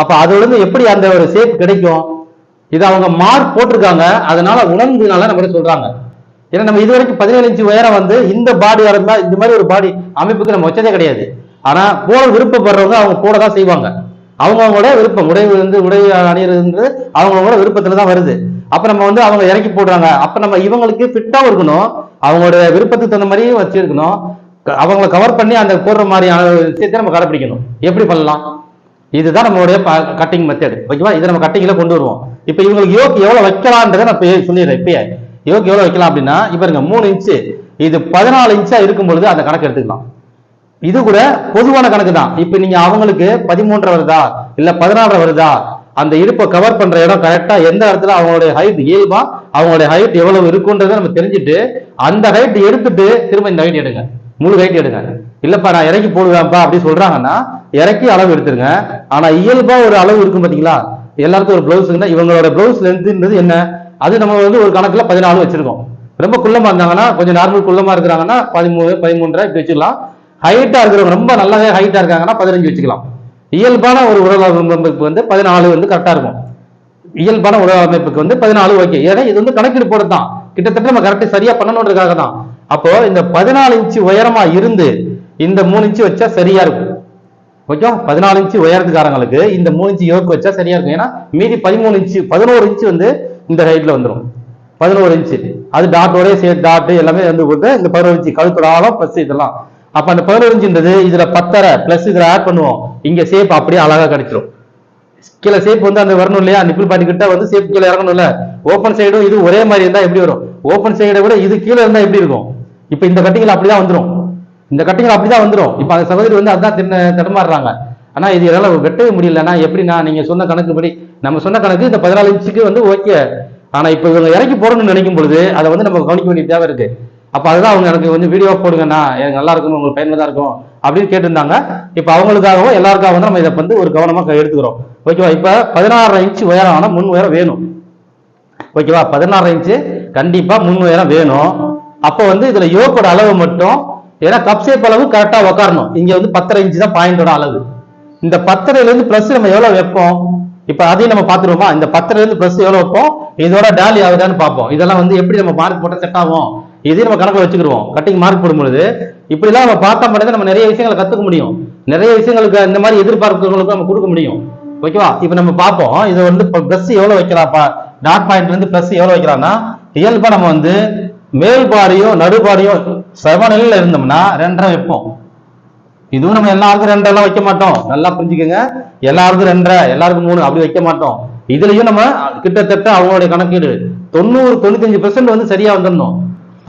Speaker 1: அப்ப அதுல இருந்து எப்படி அந்த ஒரு சேப் கிடைக்கும்? இது அவங்க மார்க் போட்டிருக்காங்க. அதனால உணர்ந்ததுனால நம்ம சொல்றாங்க. ஏன்னா நம்ம இது வரைக்கும் பதினேழு இன்ச்சு உயரம் வந்து இந்த பாடி இருந்தா இந்த மாதிரி ஒரு பாடி அமைப்புக்கு நம்ம வச்சதே கிடையாது. ஆனா போட விருப்பப்படுறவங்க அவங்க போட தான் செய்வாங்க. அவங்கவுங்களோட விருப்பம் உடை வந்து உடை அணியிறது அவங்களோட விருப்பத்துல தான் வருது. அப்ப நம்ம வந்து அவங்க இறக்கி போடுறாங்க. அப்ப நம்ம இவங்களுக்கு ஃபிட்டாவும் இருக்கணும். அவங்களோட விருப்பத்துக்கு தகுந்த மாதிரியும் வச்சிருக்கணும். க- அவங்கள கவர் பண்ணி அந்த போடுற மாதிரியான விஷயத்தை நம்ம கடைப்பிடிக்கணும். எப்படி பண்ணலாம்? இதுதான் நம்மளுடைய கட்டிங் மெத்தட் ஓகேவா? இதை நம்ம கட்டிங்கில் கொண்டு வருவோம். இப்போ இவங்களுக்கு யோக் எவ்வளோ வைக்கலான்றதை நான் இப்போ சொல்லிடுறேன். இப்பயே. யோக் எவ்வளோ வைக்கலாம் அப்படின்னா இப்போ இருங்க மூணு இன்ச்சு இது பதினாலு இன்ச்சா இருக்கும் பொழுது அந்த கணக்கு எடுத்துக்கலாம். இது கூட பொதுவான கணக்கு தான் இப்ப நீங்க அவங்களுக்கு பதிமூன்றரை வருதா? இல்ல பதினாறரை வருதா? அந்த இருப்பை கவர் பண்ற இடம் கரெக்டா எந்த இடத்துல அவங்களுடைய ஹைட் இயல்பா அவங்களுடைய ஹைட் எவ்வளவு இருக்குன்றதை நம்ம தெரிஞ்சுட்டு அந்த ஹைட் எடுத்துட்டு திரும்ப இந்த ஹைட் எடுங்க. முழு ஹைட் எடுங்க. இல்லப்பா நான் இறக்கி போடுவேன்ப்பா அப்படின்னு சொல்றாங்கன்னா இறக்கி அளவு எடுத்துருங்க. ஆனா இயல்பா ஒரு அளவு இருக்கும் பாத்தீங்களா? எல்லாருக்கும் ஒரு பிளவுஸ் இவங்களோட பிளவுஸ் லென்த்ன்றது என்ன? அது நம்ம வந்து ஒரு கணக்குல பதினாலு வச்சிருக்கோம். ரொம்ப குள்ளமா இருந்தாங்கன்னா கொஞ்சம் நார்மல் குள்ளமா இருக்கிறாங்கன்னா பதிமூணு பதிமூன்றரை இப்படி வச்சுக்கலாம் ஹைட்டாக இருக்கிறவங்க ரொம்ப நல்லாவே ஹைட்டாக இருக்காங்கன்னா பதினஞ்சு வச்சுக்கலாம். இயல்பான ஒரு உடல் அமைப்புக்கு வந்து பதினாலு வந்து கரெக்டாக இருக்கும். இயல்பான உடல் அமைப்புக்கு வந்து பதினாலு ஓகே ஏன்னா இது வந்து கணக்கீடு போடுறது தான் கிட்டத்தட்ட நம்ம கரெக்டாக சரியாக பண்ணணுன்றதுக்காக தான். அப்போ இந்த பதினாலு இன்ச்சு உயரமா இருந்து இந்த மூணு இன்ச்சு வச்சா சரியா இருக்கும். ஓகே பதினாலு இன்ச்சு உயரத்துக்காரங்களுக்கு இந்த மூணு இன்ச்சு யோக்கு வச்சா சரியா இருக்கும். ஏன்னா மீதி பதிமூணு இன்ச்சு பதினோரு இன்ச்சு வந்து இந்த ஹைட்ல வந்துடும் பதினோரு இன்ச்சு அது டாட்டோடய சேர்த்து டாட் எல்லாமே வந்து கொடுத்து இந்த பதினோரு இன்ச்சு கழுத்துடாலும் பஸ் இதெல்லாம். அப்ப அந்த பதினோரு இதுல பத்தரை பிளஸ் இதுல ஆட் பண்ணுவோம். இங்க சேப் அப்படியே அழகா கிடைச்சிடும் கீழே சேப் வந்து அந்த வரணும் இல்லையா? நிப்பிள் பாட்டி கிட்ட வந்து சேப் கீழே இறங்கணும்ல? ஓப்பன் சைடும் இது ஒரே மாதிரி இருந்தா எப்படி வரும்? ஓப்பன் சைடை விட இது கீழே இருந்தா எப்படி இருக்கும்? இப்ப இந்த கட்டிங்ல அப்படிதான் வந்துடும் இந்த கட்டிங்ல அப்படிதான் வந்துடும் இப்ப அந்த சகோதரி வந்து அதான் தின்ன தடுமாறுறாங்க ஆனா இது என்னால் வெட்டவே முடியலன்னா எப்படின்னா நீங்க சொன்ன கணக்குப்படி நம்ம சொன்ன கணக்கு இந்த பதினாலு இன்ச்சுக்கு வந்து ஓகே ஆனா இப்போ இவங்க இறக்கி போடணும்னு நினைக்கும் பொழுது அதை வந்து நம்ம கவனிக்க வேண்டிய தேவை இருக்கு. அப்போ அதுதான் அவங்க எனக்கு வந்து வீடியோ போடுங்கண்ணா. எனக்கு நல்லா இருக்கும் உங்களுக்கு பயனுள்ளதா இருக்கும் அப்படின்னு கேட்டிருந்தாங்க. இப்போ அவங்களுக்காகவும் எல்லாருக்காகவும் நம்ம இதை வந்து ஒரு கவனமாக எடுத்துக்கிறோம். ஓகேவா? இப்போ பதினாறு இன்ச் உயரம் ஆனால் முன் உயரம் வேணும். ஓகேவா? பதினாறு இன்ச்சு கண்டிப்பாக முன் உயரம் வேணும். அப்போ வந்து இதில் யோக்கோட அளவு மட்டும் ஏன்னா கப் ஷேப் அளவு கரெக்டாக உட்காரணும் இங்கே வந்து பத்தரை இன்ச்சு தான் பாயிண்டோட அளவு. இந்த பத்தரைலேருந்து ப்ளஸ் நம்ம எவ்வளோ வைப்போம்? இப்போ அதையும் நம்ம பார்த்துருவோமா? இந்த பத்தரைலேருந்து ப்ளஸ் எவ்வளோ வைப்போம்? இதோட டேலி ஆகுதான்னு பார்ப்போம். இதெல்லாம் வந்து எப்படி நம்ம மார்க் போட்டால் செட் ஆகும்? இதையும் நம்ம கணக்கில் வச்சுக்கிடுவோம் கட்டிங் மார்க் போடும்பொழுது இப்படிலாம் நம்ம பார்த்தா மட்டும் நம்ம நிறைய விஷயங்களை கற்றுக்க முடியும். நிறைய விஷயங்களுக்கு இந்த மாதிரி எதிர்பார்ப்புகளுக்கு நம்ம கொடுக்க முடியும். ஓகேவா இப்போ நம்ம பார்ப்போம். இது வந்து இப்போ ப்ளஸ் எவ்வளோ வைக்கிறாப்பா? டாட் பாயிண்ட்ல இருந்து எவ்வளோ வைக்கிறான்னா இயல்பாக நம்ம வந்து மேல் பாடியும் நடுபாடியும் சமநிலையில் இருந்தோம்னா ரெண்டரை வைப்போம். இதுவும் நம்ம எல்லாருக்கும் ரெண்டெல்லாம் வைக்க மாட்டோம். நல்லா புரிஞ்சுக்கோங்க. எல்லாருக்கும் ரெண்டரை எல்லாருக்கும் மூணு அப்படி வைக்க மாட்டோம். இதுலயும் நம்ம கிட்டத்தட்ட அவங்களுடைய கணக்கீடு தொண்ணூறு தொண்ணூத்தஞ்சு பெர்சென்ட் வந்து சரியா வந்துடணும்.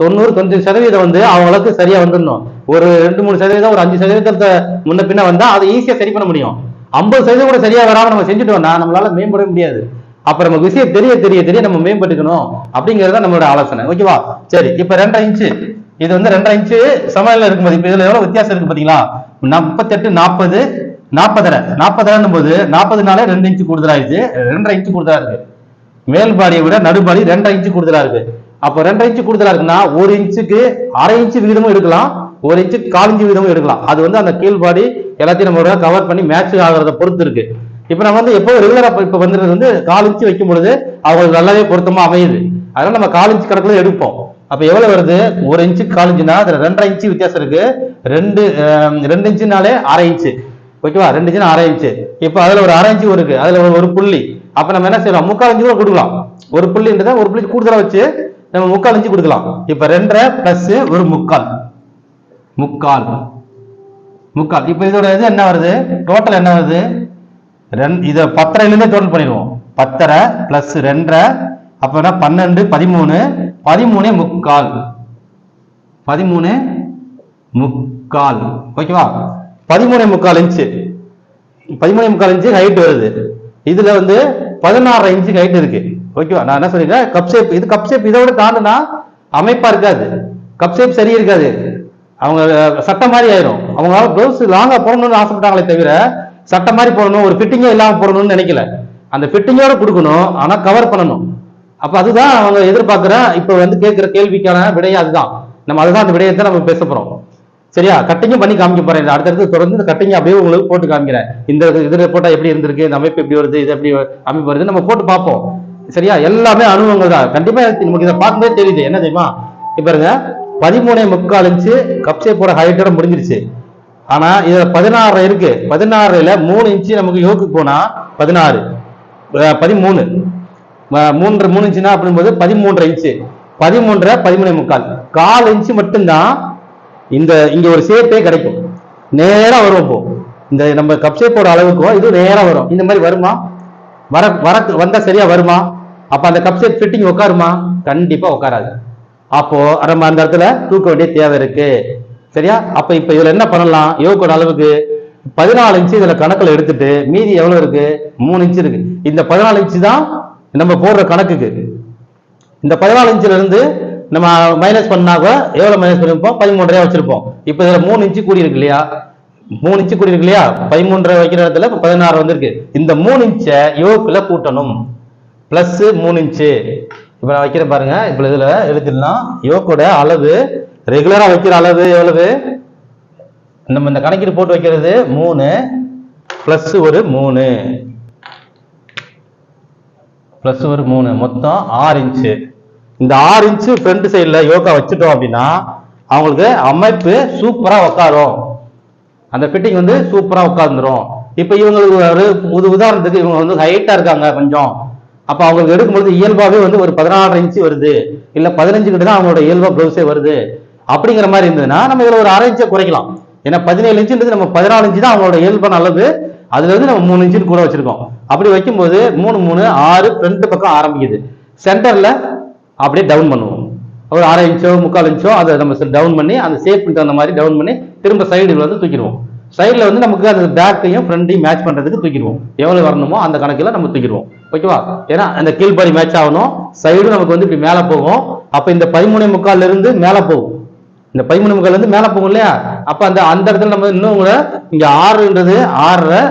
Speaker 1: தொண்ணூறு தொண்ணூறு சதவீதம் வந்து அவங்களுக்கு சரியா வந்துடணும் ஒரு ரெண்டு மூணு சதவீதம் ஒரு அஞ்சு சதவீதத்தை முன்ன பின்ன வந்தா அதை ஈஸியா சரி பண்ண முடியும். ஐம்பது சதவீதம் கூட சரியா வராம நம்ம செஞ்சுட்டோம்னா நம்மளால மேம்பட முடியாது. அப்ப நமக்கு விஷயம் தெரிய தெரிய தெரிய நம்ம மேம்பட்டுக்கணும் அப்படிங்கறத தான் நம்மளோட ஆலோசனை. ஓகேவா சரி இப்ப ரெண்டரை இன்ச்சு இது வந்து ரெண்டரை இன்ச்சு சமையல இருக்கும்போது இப்ப இதுல எவ்வளவு வித்தியாசம் இருக்கு பாத்தீங்களா? முப்பத்தெட்டு நாற்பது நாற்பதரை. நாற்பதரைன்னும் போது நாற்பதுனாலே ரெண்டு இன்ச்சு கூடுதலாயிடுச்சு. ரெண்டரை இன்ச்சு கூடுதலா இருக்கு. மேல் பாடியை விட நடுபாடி ரெண்டரை இன்ச்சு கூடுதலா இருக்கு. அப்போ ரெண்டரை இன்ச்சு கூடுதலா இருக்குன்னா ஒரு இன்ச்சுக்கு அரை இன்ச்சு விகிதமும் எடுக்கலாம். ஒரு இன்ச்சு கால் இன்ச்சு விகிதமும் எடுக்கலாம். அது வந்து அந்த கீழ்பாடி எல்லாத்தையும் நம்ம கவர் பண்ணி மேட்ச் ஆகிறத பொறுத்து இருக்கு. இப்போ நம்ம வந்து எப்போ ரெகுலரா இப்போ வந்துறது வந்து கால் இன்ச்சு வைக்கும் பொழுது அவங்களுக்கு நல்லாவே பொருத்தமா அமையுது. அதனால நம்ம கால் இன்ச்சு கணக்குல எடுப்போம். அப்ப எவ்வளவு வருது? ஒரு இன்ச்சு கால் இன்ச்சுனா அதுல ரெண்டரை இன்ச்சு வித்தியாசம் இருக்கு. ரெண்டு ரெண்டு இன்ச்சுனாலே அரை இன்ச்சு ஓகேவா ரெண்டு இன்ச்சு அரை இன்ச்சு இப்போ அதுல ஒரு அரை இன்ச்சு இருக்கு. அதுல ஒரு ஒரு புள்ளி. அப்ப நம்ம என்ன செய்யலாம்? முக்கால் இன்ச்சு கூட கொடுக்கலாம். ஒரு புள்ளின்றத ஒரு புள்ளி கூடுதலா வச்சு நம்ம முக்கால் இன்ச்சு கொடுக்கலாம். இப்ப ரெண்டரை பிளஸ் ஒரு முக்கால். முக்கால். முக்கால். இப்போ இதோட இது என்ன வருது? டோட்டல் என்ன வருது? ரெண்டு இதை பத்தரைலேருந்தே டோட்டல் பண்ணிடுவோம். பத்தரை பிளஸ் ரெண்டரை அப்போ பன்னெண்டு பதிமூணு. பதிமூணே முக்கால். பதிமூணு முக்கால். ஓகேவா? பதிமூணே முக்கால் இன்ச்சு. பதிமூணே முக்கால் இன்ச்சு ஹைட் வருது. இதுல வந்து பதினாறு இன்ச்சு ஹைட் இருக்கு. ஓகேவா நான் என்ன சொல்லிடுறேன் கப் ஷேப் இது கப் ஷேப் இதோட தாண்டுனா அமைப்பா இருக்காது. கப் ஷேப் சரி இருக்காது. அவங்க சட்டை மாதிரி ஆயிரும். அவங்க ப்ளவுஸ் லாங்கா போடணும்னு ஆசைப்பட்டாங்களே தவிர சட்டை மாதிரி போடணும் ஒரு ஃபிட்டிங்கே இல்லாம போடணும்னு நினைக்கல. அந்த ஃபிட்டிங்கோட கொடுக்கணும் ஆனா கவர் பண்ணணும். அப்ப அதுதான் அவங்க எதிர்பார்க்கிற இப்ப வந்து கேட்கிற கேள்விக்கான விடையே அதுதான். நம்ம அதுதான் அந்த விடயத்தை நம்ம பேச போறோம். சரியா? கட்டிங்கும் பண்ணி காமிக்க போறேன். அடுத்தடுத்து தொடர்ந்து இந்த கட்டிங் அப்படியே உங்களுக்கு போட்டு காமிக்கிறேன். இந்த இதில் போட்டா எப்படி இருந்திருக்கு? இந்த அமைப்பு எப்படி வருது? இது எப்படி அமைப்பு வருது நம்ம போட்டு பார்ப்போம். சரியா? எல்லாமே அனுபவங்கள் தான். கண்டிப்பா நமக்கு இதை பார்க்கும்போது தெரியுது. என்ன தெரியுமா? இப்ப பாருங்க. பதிமூணே முக்கால் இன்ச்சு கப்சே போற ஹைட்டோட முடிஞ்சிருச்சு. ஆனா இதுல பதினாறு இருக்கு. பதினாறுல மூணு இன்ச்சு நமக்கு யோக்கு போனா பதினாறு. பதிமூணு. மூன்று மூணு இன்ச்சுனா அப்படிங்கும்போது பதிமூன்றரை இன்ச்சு. பதிமூன்றரை பதிமூணே முக்கால். கால் இன்ச்சு மட்டும்தான் இந்த இங்க ஒரு சேப்பே கிடைக்கும். நேரா வரும் இப்போ. இந்த நம்ம கப்சே ஷேப்போட அளவுக்கும் இது நேரா வரும். இந்த மாதிரி வருமா? வர வர வந்தா சரியா வருமா? அப்ப அந்த கப் செட் ஃபிட்டிங் உட்காருமா கண்டிப்பா உட்காராது அப்போ நம்ம அந்த இடத்துல தூக்க வேண்டிய தேவை இருக்கு. சரியா? அப்ப இப்ப இதுல என்ன பண்ணலாம்? யோகோட அளவுக்கு பதினாலு இன்ச்சு இதுல கணக்குல எடுத்துட்டு மீதி எவ்வளவு இருக்கு? மூணு இன்ச்சு இருக்கு. இந்த பதினாலு இன்ச்சு தான் நம்ம போடுற கணக்குக்கு. இந்த பதினாலு இன்ச்சுல இருந்து நம்ம மைனஸ் பண்ணாக்க எவ்வளவு மைனஸ் பண்ணிருப்போம்? பதிமூன்றரை வச்சிருப்போம். இப்போ இதுல மூணு இன்ச்சு கூடி இருக்கு இல்லையா? மூணு இன்ச்சு கூடி இருக்கு இல்லையா பதிமூன்றரை வைக்கிற இடத்துல இப்ப பதினாறு வந்திருக்கு. இந்த மூணு இன்ச்சை யோக்குல கூட்டணும். பிளஸ் மூணு இன்ச்சு இப்ப நான் வைக்கிறேன் பாருங்க. இப்ப இதுல எழுதிடலாம். யோக்கோட அளவு ரெகுலரா வைக்கிற அளவு எவ்வளவு? நம்ம இந்த கணக்கீடு போட்டு வைக்கிறது மூணு பிளஸ் ஒரு மூணு. பிளஸ் ஒரு மூணு. மொத்தம் ஆறு இன்ச்சு இந்த ஆறு இன்ச்சு ஃப்ரண்ட் சைடில் யோகா வச்சுட்டோம் அப்படின்னா அவங்களுக்கு அமைப்பு சூப்பராக உக்காரும். அந்த ஃபிட்டிங் வந்து சூப்பராக உட்காந்துரும் இப்போ இவங்களுக்கு ஒரு புது உதாரணத்துக்கு இவங்க வந்து ஹைட்டாக இருக்காங்க கொஞ்சம். அப்போ அவங்களுக்கு எடுக்கும்பொழுது இயல்பாகவே வந்து ஒரு பதினாறு இன்ச்சு வருது. இல்லை பதினஞ்சு கிட்ட தான் அவங்களோட இயல்பாக ப்ளவுஸே வருது. அப்படிங்கிற மாதிரி இருந்ததுன்னா நம்ம இதில் ஒரு அரை இன்ச்சை குறைக்கலாம். ஏன்னா பதினேழு இன்ச்சுன்றது நம்ம பதினாலு இன்ச்சு தான் அவங்களோட இயல்பாக நல்லது. அதுலேருந்து நம்ம மூணு இன்ச்சு கூட வச்சுருக்கோம். அப்படி வைக்கும்போது மூணு மூணு ஆறு ஃப்ரண்ட் பக்கம் ஆரம்பிக்குது. சென்டரில் அப்படியே டவுன் பண்ணுவோம். ஒரு அரை இன்ச்சோ முக்கால் இன்ச்சோ அதை நம்ம டவுன் பண்ணி அந்த ஷேப்புக்கு தகுந்த மாதிரி டவுன் பண்ணி திரும்ப சைடு வந்து தூக்கிடுவோம். சைடில் வந்து நமக்கு அந்த பேக்கையும் ஃப்ரண்ட்டையும் மேட்ச் பண்ணுறதுக்கு தூக்கிடுவோம். எவ்வளோ வரணுமோ அந்த கணக்கில் நம்ம தூக்கிடுவோம். ஓகேவா? ஏன்னா அந்த கீழ்பாடி மேட்ச் ஆகணும். சைடும் நமக்கு வந்து இப்படி மேலே போகும். அப்போ இந்த பதிமூணு முக்காலிருந்து மேலே போகும். இந்த பதிமூணு முக்காலிருந்து மேலே போகும் இல்லையா? அப்போ அந்த அந்த இடத்துல நம்ம இன்னும் கூட இங்கே ஆறுன்றது ஆறரை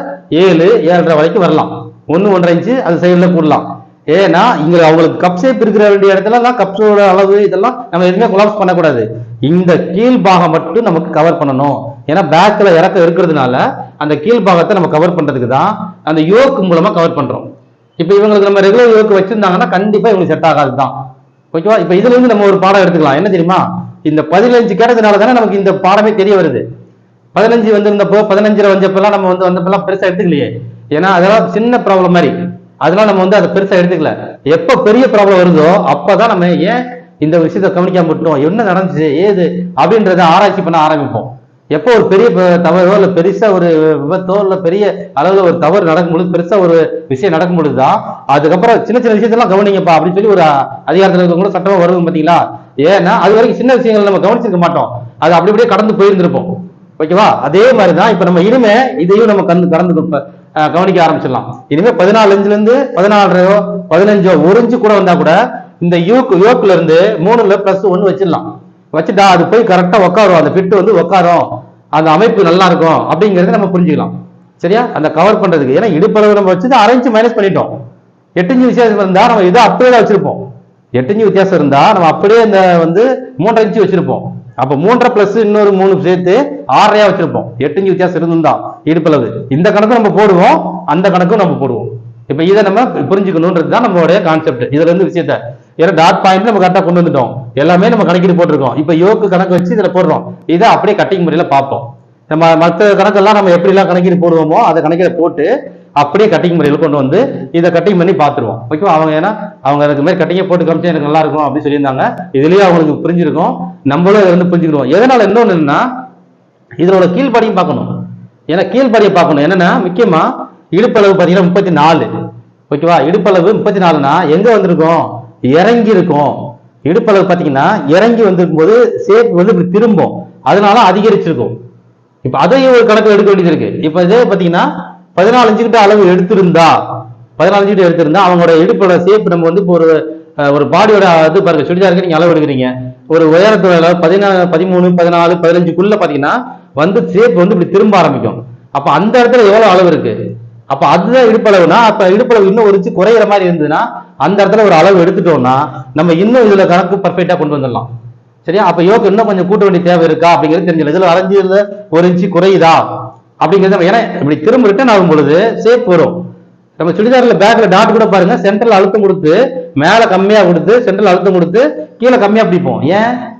Speaker 1: ஏழு ஏழரை வரைக்கும் வரலாம். ஒன்று ஒன்றரை இன்ச்சு அது சைடில் கூடலாம் ஏன்னா இங்க அவங்களுக்கு கப் ஷேப் இருக்கிற வேண்டிய இடத்துலலாம் கப்ஸோட அளவு இதெல்லாம் நம்ம எதுவுமே கொலாப்ஸ் பண்ணக்கூடாது. இந்த கீழ் பாகம் மட்டும் நமக்கு கவர் பண்ணணும். ஏன்னா பேக்ல இறக்க இருக்கிறதுனால அந்த கீழ் பாகத்தை நம்ம கவர் பண்றதுக்கு தான் அந்த யோக்கு மூலமா கவர் பண்றோம். இப்போ இவங்களுக்கு நம்ம ரெகுலர் யோக்கு வச்சிருந்தாங்கன்னா கண்டிப்பா இவங்களுக்கு செட் ஆகாது தான். ஓகேவா இப்போ இதுல இருந்து நம்ம ஒரு பாடம் எடுத்துக்கலாம். என்ன தெரியுமா? இந்த பதினஞ்சு கேட்டதுனால தானே நமக்கு இந்த பாடமே தெரிய வருது. பதினஞ்சு வந்திருந்தப்போ பதினஞ்சுல வந்தப்பெல்லாம் நம்ம வந்து வந்தப்பெல்லாம் பெருசா எடுத்துக்கலையே. ஏன்னா அதெல்லாம் சின்ன ப்ராப்ளம் மாதிரி. அதெல்லாம் நம்ம வந்து அதை பெருசாக எடுத்துக்கல. எப்போ பெரிய ப்ராப்ளம் வருதோ அப்போதான் நம்ம ஏன் இந்த விஷயத்தை கவனிக்காம விட்டோம் என்ன நடந்துச்சு? ஏது? அப்படின்றத ஆராய்ச்சி பண்ண ஆரம்பிப்போம். எப்போ ஒரு பெரிய தவறோ இல்லை பெருசா ஒரு விபத்தோ இல்லை பெரிய அளவில் ஒரு தவறு நடக்கும்பொழுது பெருசா ஒரு விஷயம் நடக்கும் பொழுதுதான் அதுக்கப்புறம் சின்ன சின்ன விஷயத்தெல்லாம் கவனிங்கப்பா அப்படின்னு சொல்லி ஒரு அதிகாரத்தில் இருக்கவங்க கூட சட்டமாக வருவாங்க பார்த்தீங்களா? ஏன்னா அது வரைக்கும் சின்ன விஷயங்கள் நம்ம கவனிச்சிருக்க மாட்டோம். அது அப்படி அப்படியே கடந்து போயிருந்திருப்போம். ஓகேவா? அதே மாதிரி தான் இப்போ நம்ம இனிமே இதையும் நம்ம கந்து கடந்து கவனிக்க ஆரம்பிச்சிடலாம். இனிமே பதினாலு இன்ச்சுல இருந்து பதினாலரையோ பதினஞ்சோ ஒரு இன்ச்சு கூட வந்தா கூட இந்த யூக்கு யோக்குல இருந்து மூணுல பிளஸ் ஒன்னு வச்சிடலாம். வச்சுட்டா அது போய் கரெக்டா உட்காரும் அந்த ஃபிட் வந்து உட்காரும் அந்த அமைப்பு நல்லா இருக்கும். அப்படிங்கறத நம்ம புரிஞ்சுக்கலாம். சரியா? அந்த கவர் பண்றதுக்கு. ஏன்னா இடுப்பளவு நம்ம வச்சு அரைஞ்சு மைனஸ் பண்ணிட்டோம். எட்டு இன்ச்சு வித்தியாசம் இருந்தா நம்ம இதை அப்படியே தான் வச்சிருப்போம். எட்டு இன்ச்சு வித்தியாசம் இருந்தா நம்ம அப்படியே இந்த வந்து மூன்றரை இன்ச்சு வச்சிருப்போம். அப்போ மூன்றரை பிளஸ் இன்னொரு மூணு சேர்த்து ஆறரையா வச்சிருப்போம். எட்டு இன்ச்சு வித்தியாசம் இருந்துதான் இடுப்பளவு இந்த கணக்கும் நம்ம போடுவோம் அந்த கணக்கும் நம்ம போடுவோம். இப்ப இதை நம்ம புரிஞ்சுக்கணுன்றது தான் நம்மளுடைய கான்செப்ட் இதுல இருந்து விஷயத்த ஏன்னா டாட் பாயிண்ட் நம்ம கரெக்டாக கொண்டு வந்துட்டோம். எல்லாமே நம்ம கணக்கிட்டு போட்டிருக்கோம். இப்போ யோக்கு கணக்கு வச்சு இதில் போடுறோம். இதை அப்படியே கட்டிங் முறையில் பார்ப்போம். நம்ம மற்ற கணக்கெல்லாம் நம்ம எப்படிலாம் கணக்கிட்டு போடுவோமோ அதை கணக்கில் போட்டு அப்படியே கட்டிங் முறையில் கொண்டு வந்து இதை கட்டிங் பண்ணி பார்த்துருவோம். ஓகேவா அவங்க ஏன்னா அவங்க அதுக்கு மாதிரி கட்டிங்கை போட்டு காமிச்சா எனக்கு நல்லா இருக்கும் அப்படின்னு சொல்லியிருந்தாங்க. இதுலயே அவங்களுக்கு புரிஞ்சிருக்கும். நம்மளும் இதை வந்து புரிஞ்சுக்கிடுவோம். எதனால இன்னொன்று என்னன்னா இதனோட கீழ்ப்படியும் பார்க்கணும். ஏன்னா கீழ்ப்படியை பார்க்கணும். என்னன்னா முக்கியமா இடுப்பளவு பார்த்தீங்கன்னா முப்பத்தி நாலு ஓகேவா இடுப்பளவு முப்பத்தி நாலுனா எங்க வந்திருக்கும்? இறங்கி இருக்கும் இடுப்பளவு பார்த்தீங்கன்னா இறங்கி வந்திருக்கும் போது சேப் வந்து இப்படி திரும்பும். அதனால அதிகரிச்சிருக்கும். இப்போ அதையும் ஒரு கணக்கு எடுக்க வேண்டியது இருக்கு. இப்போ இதே பார்த்தீங்கன்னா பதினாலஞ்சு கிட்ட அளவு எடுத்திருந்தா பதினாலஞ்சு கிட்ட எடுத்திருந்தா அவங்களோட இடுப்போட சேப் நம்ம வந்து இப்போ ஒரு ஒரு பாடியோட இது பாருங்க சுடிதாருக்கு நீங்க அளவு எடுக்கிறீங்க ஒரு உயரத்தோட அளவு பதினாலு பதிமூணு பதினாலு பதினஞ்சுக்குள்ள பாத்தீங்கன்னா வந்து சேப் வந்து இப்படி திரும்ப ஆரம்பிக்கும். அப்ப அந்த இடத்துல எவ்வளவு அளவு இருக்கு? அப்ப அதுதான் இடுப்பளவுனா அப்ப இடுப்பளவு இன்னும் ஒரு குறையிற மாதிரி இருந்ததுன்னா அந்த இடத்துல ஒரு அளவு எடுத்துட்டோம்னா நம்ம இன்னும் இதுல கணக்கு பர்ஃபெக்டா கொண்டு வந்துடலாம். சரியா? அப்ப யோக்கு இன்னும் கொஞ்சம் கூட்ட வேண்டிய தேவை இருக்கா? அப்படிங்கிறது தெரிஞ்சல இதுல அரைஞ்சு ஒரு இன்ச்சு குறையுதா? அப்படிங்கிறது நம்ம- ஏன்னா இப்படி திரும்ப ரிட்டர்ன் ஆகும் பொழுது சேப் வரும். நம்ம சுடிதாரில் பேக்கில் டாட் கூட பாருங்க சென்ட்ரல் அழுத்தம் கொடுத்து மேலே கம்மியாக கொடுத்து சென்ட்ரல் அழுத்தம் கொடுத்து கீழே கம்மியாக பிடிப்போம். ஏன்?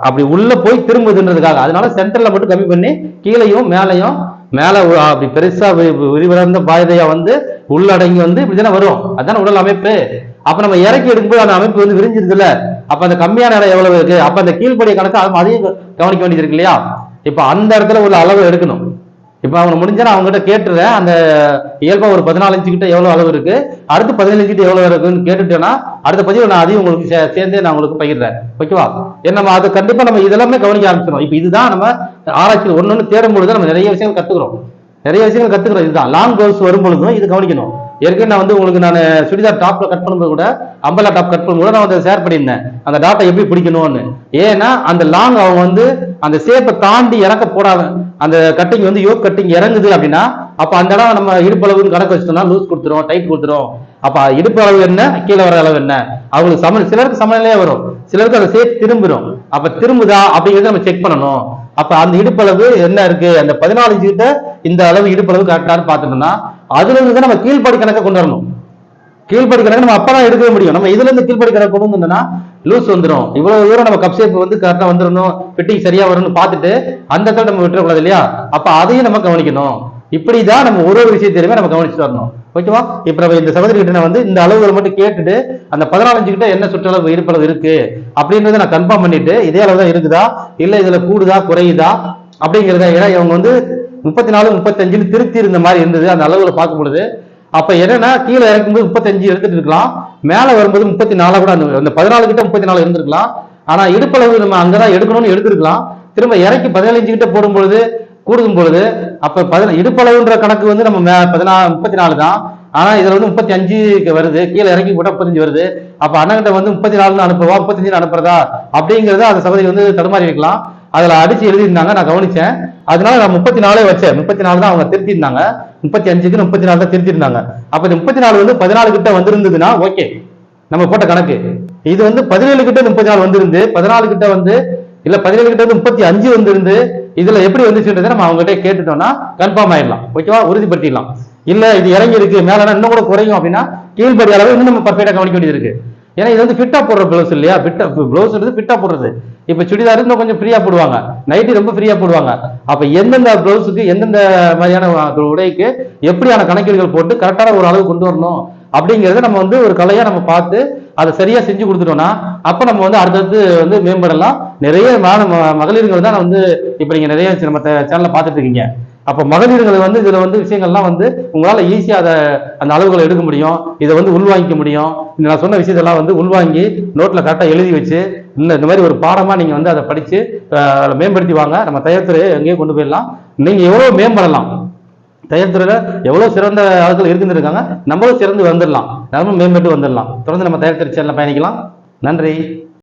Speaker 1: அப்படி உள்ள போய் திரும்புதுன்றதுக்காக. அதனால சென்டர்ல மட்டும் கம்மி பண்ணி கீழையும் மேலையும் மேல அப்படி பெருசா வி- வி- விரிவடைந்த பாதையா வந்து உள்ளடங்கி வந்து இப்படிதானே வரும். அதுதானே உடல் அமைப்பு. அப்ப நம்ம இறக்கி எடுக்கும்போது அந்த அமைப்பு வந்து விரிஞ்சிருதுல அப்ப அந்த கம்மியான இடம் எவ்வளவு இருக்கு? அப்ப அந்த கீழ்ப்படிய கணக்கு அதையும் கவனிக்க வேண்டியது இருக்கு இல்லையா? இப்ப அந்த இடத்துல உள்ள அளவு எடுக்கணும். இப்போ அவங்க முடிஞ்சா நான் அவங்ககிட்ட கேட்டுறேன். அந்த இயல்பாக ஒரு பதினாலஞ்சு கிட்ட எவ்வளோ அளவு இருக்கு? அடுத்து பதினஞ்சு கிட்ட எவ்வளோ இருக்குன்னு கேட்டுட்டேன்னா அடுத்த பதிவு நான் அதையும் உங்களுக்கு சே- சேர்ந்தே நான் உங்களுக்கு பகிர்றேன். ஓகேவா? ஏன்னா நம்ம அதை கண்டிப்பாக நம்ம இதெல்லாமே கவனிக்க ஆரம்பிச்சிடும் இப்போ இதுதான் நம்ம ஆராய்ச்சியில் ஒன்று தேடும் பொழுது நம்ம நிறைய விஷயங்கள் கற்றுக்குறோம் நிறைய விஷயங்கள் கற்றுக்குறோம் இதுதான். லாங் கோர்ஸ் வரும் பொழுதும் இது கவனிக்கணும். ஏற்கனவே நான் வந்து உங்களுக்கு நான் சுடிதார் டாப்ல கட் பண்ணும்போது கூட அம்பலா டாப் கட் பண்ணும்போது நான் வந்து ஷேர் பண்ணியிருந்தேன். அந்த டாட்டை எப்படி பிடிக்கணும்னு. ஏன்னா அந்த லாங் அவங்க வந்து அந்த சேப்பை தாண்டி இறக்க போடாத அந்த கட்டிங் வந்து யோக் கட்டிங் இறங்குது அப்படின்னா அப்ப அந்த இடம் நம்ம இடுப்பளவுன்னு கணக்கு வச்சிட்டோம்னா லூஸ் கொடுத்துரும் டைட் கொடுத்துரும். அப்ப இடுப்பு அளவு என்ன கீழே வர அளவு என்ன? அவங்களுக்கு சம சிலருக்கு சமநிலையே வரும். சிலருக்கு அந்த சேப் திரும்பிடும் அப்ப திரும்புதா அப்படிங்கிறத நம்ம செக் பண்ணணும். அப்ப அந்த இடுப்பளவு என்ன இருக்கு? அந்த பதினாலு கிட்ட இந்த அளவு இடுப்பளவு கரெக்டானு பார்த்துட்டோம்னா அதுல இருந்து தான் நம்ம கீழ்படி கணக்கை கொண்டு வரணும். கீழ்படி கணக்கு நம்ம அப்பதான் எடுக்கவே முடியும். நம்ம இதுல இருந்து கீழ்படி கணக்கு கொண்டு வந்தோம்னா லூஸ் வந்துடும் இவ்வளவு தூரம் நம்ம கப் ஷேப் வந்து கரெக்டா வந்துடணும் ஃபிட்டிங் சரியா வரும்னு பார்த்துட்டு அந்த இடத்துல நம்ம விட்டுறக்கூடாது இல்லையா? அப்ப அதையும் நம்ம கவனிக்கணும். இப்படிதான் நம்ம ஒரு ஒரு விஷயத்திலுமே நம்ம கவனிச்சுட்டு வரணும். ஓகேவா? இப்ப நம்ம இந்த சகோதரி கிட்ட வந்து இந்த அளவுகளை மட்டும் கேட்டுட்டு அந்த பதினாலஞ்சு கிட்ட என்ன சுற்றளவு இருப்பளவு இருக்கு அப்படின்றத நான் கன்ஃபார்ம் பண்ணிட்டு இதே அளவு தான் இருக்குதா? இல்ல இதுல கூடுதா குறையுதா? அப்படிங்கிறத ஏன்னா இவங்க வந்து முப்பத்தி நாலு முப்பத்தஞ்சுன்னு திருத்தி இருந்த மாதிரி இருந்தது. அந்த அளவுல பார்க்கும் பொழுது அப்ப என்னன்னா கீழே இறக்கும்போது முப்பத்தஞ்சு எடுத்துட்டு இருக்கலாம். மேல வரும்போது முப்பத்தி நாலா கூட அந்த பதினாலு கிட்ட முப்பத்தி நாலு இருந்திருக்கலாம். ஆனா இடுப்பளவு நம்ம அங்கதான் எடுக்கணும்னு எடுத்திருக்கலாம். திரும்ப இறக்கி பதினஞ்சு கிட்ட போடும்பொழுது கூடுதும் பொழுது அப்ப பதின இடுப்பளவுன்ற கணக்கு வந்து நம்ம மே- பதினாலு முப்பத்தி நாலு தான். ஆனா இதுல வந்து முப்பத்தி அஞ்சு வருது. கீழே இறக்கி போட்டா முப்பத்தஞ்சு வருது. அப்ப அண்ணன்கிட்ட வந்து முப்பத்தி நாலுன்னு அனுப்புவா முப்பத்தஞ்சு அனுப்புறதா அப்படிங்கறத அந்த சகோதரி வந்து தடுமாறி வைக்கலாம் அதுல அடிச்சு எழுதியிருந்தாங்க நான் கவனிச்சேன். அதனால நான் முப்பத்தி நாலே வச்சேன். முப்பத்தி நாலு தான் அவங்க திருத்திருந்தாங்க முப்பத்தி அஞ்சுக்கு முப்பத்தி நாலு தான் திருத்திருந்தாங்க அப்ப இந்த முப்பத்தி நாலு வந்து பதினாலு கிட்ட வந்திருந்ததுன்னா ஓகே. நம்ம போட்ட கணக்கு. இது வந்து பதினேழு கிட்ட முப்பத்தி நாலு வந்திருந்து பதினாலு கிட்ட வந்து இல்ல பதினேழு கிட்ட வந்து முப்பத்தி அஞ்சு வந்திருந்து இதுல எப்படி வந்துச்சுன்றதை நம்ம அவங்க கிட்ட கேட்டுட்டோம்னா கன்ஃபார்ம் ஆயிடலாம். ஓகேவா உறுதிப்படுத்திடலாம். இல்ல இது இறங்கி இருக்கு மேல இன்னும் கூட குறையும் அப்படின்னா கீழ்படி அளவு இன்னும் நம்ம பர்ஃபெக்டா கவனிக்க வேண்டியது இருக்கு. ஏன்னா இது வந்து ஃபிட்டா போடுற ப்ளவுஸ் இல்லையா? ஃபிட்டா ப்ளவுஸ்ன்றது ஃபிட்டா போடுறது. இப்ப சுடிதார் இன்னும் கொஞ்சம் ஃப்ரீயா போடுவாங்க. நைட்டி ரொம்ப ஃப்ரீயா போடுவாங்க. அப்ப எந்தெந்த ப்ளவுஸுக்கு எந்தெந்த மாதிரியான உடைக்கு எப்படியான கணக்கீடுகள் போட்டு கரெக்டான ஒரு அளவு கொண்டு வரணும் அப்படிங்கறத நம்ம வந்து ஒரு கலையா நம்ம பார்த்து அதை சரியா செஞ்சு கொடுத்துட்டோம்னா அப்ப நம்ம வந்து அடுத்தடுத்து வந்து மேம்படலாம். நிறைய மான ம- மகளிர்கள் தான் வந்து இப்ப நீங்க நிறைய நம்ம சேனலில் பார்த்துட்டு இருக்கீங்க. அப்போ மகளிர்கள் வந்து இதில் வந்து விஷயங்கள்லாம் வந்து உங்களால் ஈஸியாக அதை அந்த அளவுகளை எடுக்க முடியும். இதை வந்து உள்வாங்கிக்க முடியும். இந்த நான் சொன்ன விஷயத்தெல்லாம் வந்து உள்வாங்கி நோட்டில் கரெக்டாக எழுதி வச்சு இந்த இந்த மாதிரி ஒரு பாடமாக நீங்கள் வந்து அதை படித்து மேம்படுத்தி வாங்க. நம்ம தயாரித்துறையை எங்கேயும் கொண்டு போயிடலாம். நீங்கள் எவ்வளோ மேம்படலாம்? தயாரித்துறையில் எவ்வளோ சிறந்த ஆட்கள் இருக்குன்னு இருக்காங்க. நம்மளும் சிறந்து வந்துடலாம். நம்மளும் மேம்பட்டு வந்துடலாம். தொடர்ந்து நம்ம தயாரித்துறை சேனலில் பயணிக்கலாம். நன்றி.